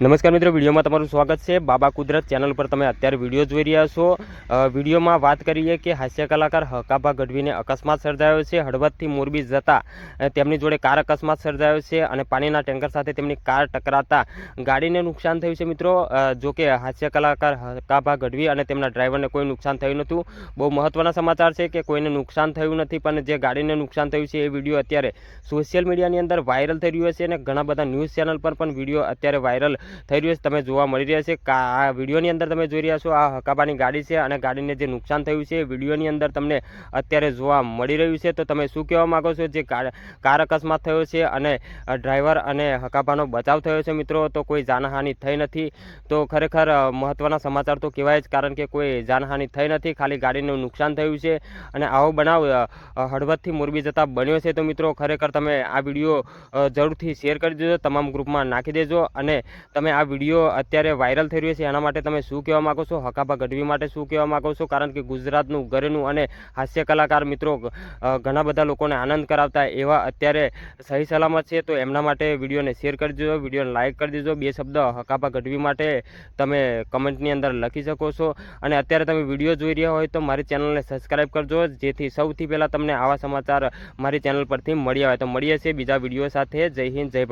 નમસ્કાર મિત્રો, વિડીયોમાં તમારું સ્વાગત છે. બાબા કુદરત ચેનલ પર તમે અત્યારે વીડિયો જોઈ રહ્યા છો. વિડીયોમાં વાત કરીએ કે હાસ્ય કલાકાર હકાભા ગઢવીને અકસ્માત સર્જાયો છે. હળવદથી મોરબી જતા તેમની જોડે કાર અકસ્માત સર્જાયો છે અને પાણીના ટેન્કર સાથે તેમની કાર ટકરાતા ગાડીને નુકસાન થયું છે મિત્રો. જો કે હાસ્ય કલાકાર હકાભા ગઢવી અને તેમના ડ્રાઈવરને કોઈ નુકસાન થયું નહોતું. બહુ મહત્વના સમાચાર છે કે કોઈને નુકસાન થયું નથી, પણ જે ગાડીને નુકસાન થયું છે એ વીડિયો અત્યારે સોશિયલ મીડિયાની અંદર વાયરલ થઈ રહ્યો છે અને ઘણા બધા ન્યૂઝ ચેનલ પર પણ વીડિયો અત્યારે વાયરલ થઈ રહ્યું છે, તમે જોવા મળી રહ્યા છે. આ વિડીયોની અંદર તમે જોઈ રહ્યા છો, આ હકાબાની ગાડી છે અને ગાડીને જે નુકસાન થયું છે વિડીયોની અંદર તમને અત્યારે જોવા મળી રહ્યું છે. તો તમે શું કહેવા માગો છો? જે કાર અકસ્માત થયો છે અને ડ્રાઈવર અને હકાબાનો બચાવ થયો છે મિત્રો, તો કોઈ જાનહાનિ થઈ નથી. તો ખરેખર મહત્ત્વના સમાચાર તો કહેવાય જ, કારણ કે કોઈ જાનહાનિ થઈ નથી. ખાલી ગાડીનું નુકસાન થયું છે અને આવો બનાવ હળવદથી મોરબી જતા બન્યો છે. તો મિત્રો, ખરેખર તમે આ વીડિયો જરૂરથી શેર કરી દેજો. તમામ ગ્રુપમાં નાખી દેજો અને તમે આ વીડિયો અત્યારે વાયરલ થઈ રહ્યો છે, એના માટે તમે શું કહેવા માગો છો? હકાભા ગઢવી માટે શું કહેવા માગો છો? કારણ કે ગુજરાતનું ઘરેનું અને હાસ્ય કલાકાર મિત્રો ઘણા બધા લોકોને આનંદ કરાવતા એવા અત્યારે સહી સલામત છે. તો એમના માટે વિડીયોને શેર કરી દેજો વિડીયોને લાઇક કરી દેજો. બે શબ્દ હકાભા ગઢવી માટે તમે કમેન્ટની અંદર લખી શકો છો. અને અત્યારે તમે વીડિયો જોઈ રહ્યા હોય તો મારી ચેનલને સબસ્ક્રાઈબ કરજો, જેથી સૌથી પહેલાં તમને આવા સમાચાર મારી ચેનલ પરથી મળી આવે. તો મળીએ છીએ બીજા વીડિયો સાથે. જય હિન્દ, જય ભારત.